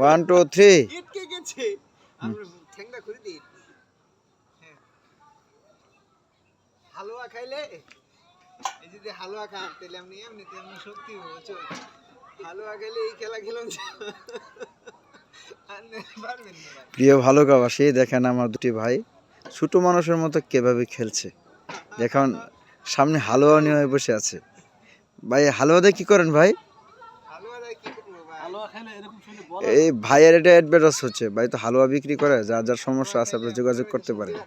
One two three. হালুয়া খাইলে এই যদি হালুয়া খান তাহলে আপনি এমনি শক্তি হচ্ছে হালুয়া খেলে এই খেলা খেলাম পারবেন না ভাই। দেখেন আমার দুটি ভাই ছোট মানুষের মতো কীভাবে খেলছে। দেখুন সামনে হালুয়া নিয়ে বসে আছে। ভাই হালুয়া দিয়ে কি করেন ভাই? এই ভাইয়ের এটা অ্যাডভার্টাইজ হচ্ছে। ভাই তো হালুয়া বিক্রি করে যার যার সমস্যা আছে আপনি যোগাযোগ করতে পারেন।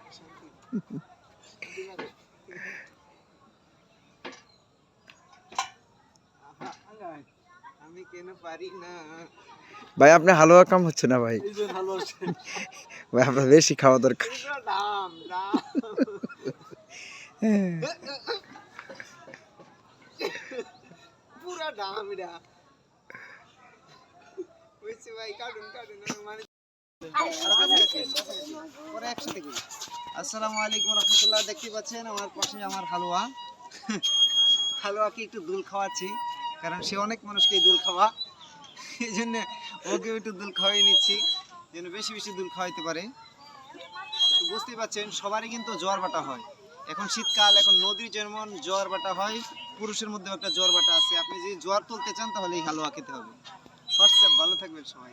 ভাই আপনি হালুয়া কাম হচ্ছে না ভাই? ভাই আপনার বেশি খাওয়া দরকার। পুরো ভাই কাটুন কাটুন মানে আসসালামু আলাইকুম রহমতুল্লাহ, দেখতে পাচ্ছেন আমার পাশে আমার হালুয়া। হালুয়াকে একটু দুল খাওয়াচ্ছি, কারণ সে অনেক মানুষকে দুল খাওয়া। এই জন্য ওকেও একটু দুল খাওয়াই নিচ্ছি, যেন বেশি বেশি দুল খাওয়াইতে পারে। বুঝতেই পারছেন সবারই কিন্তু জ্বর বাটা হয়। এখন শীতকাল, এখন নদীর যেমন জ্বর বাটা হয়, পুরুষের মধ্যে একটা জ্বর বাটা আছে। আপনি যদি জ্বর তুলতে চান, তাহলে এই হালুয়া খেতে হবে। ভালো থাকবেন সবাই।